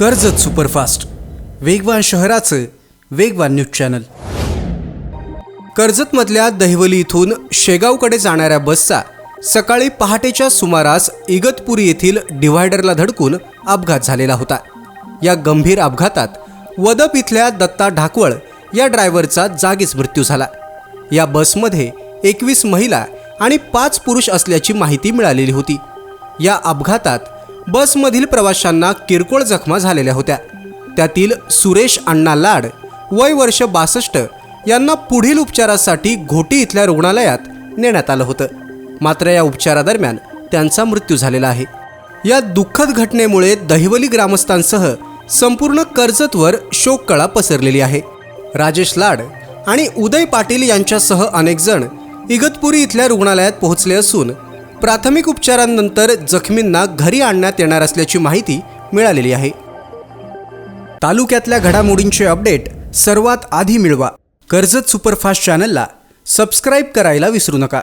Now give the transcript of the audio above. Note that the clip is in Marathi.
कर्जत सुपरफास्ट. वेगवान शहराचं वेगवान न्यूज चॅनल. कर्जतमधल्या दहिवली इथून शेगावकडे जाणाऱ्या बसचा सकाळी पहाटेच्या सुमारास इगतपुरी येथील डिव्हायडरला धडकून अपघात झालेला होता. या गंभीर अपघातात वदप इथल्या दत्ता ढाकवळ या ड्रायव्हरचा जागीच मृत्यू झाला. या बसमध्ये एकवीस महिला आणि पाच पुरुष असल्याची माहिती मिळालेली होती. या अपघातात बसमधील प्रवाशांना किरकोळ जखमा झालेल्या होत्या. त्यातील सुरेश अण्णा लाड वय वर्ष बासष्ट यांना पुढील उपचारासाठी घोटी इथल्या रुग्णालयात नेण्यात आलं होतं. मात्र या उपचारादरम्यान त्यांचा मृत्यू झालेला आहे. या दुःखद घटनेमुळे दहिवली ग्रामस्थांसह संपूर्ण कर्जतवर शोककळा पसरलेली आहे. राजेश लाड आणि उदय पाटील यांच्यासह अनेकजण इगतपुरी इथल्या रुग्णालयात पोहोचले असून प्राथमिक उपचारांनंतर जखमींना घरी आणण्यात येणार असल्याची माहिती मिळालेली आहे. तालुक्यातल्या घडामोडींचे अपडेट सर्वात आधी मिळवा. कर्जत सुपरफास्ट चॅनलला सबस्क्राईब करायला विसरू नका.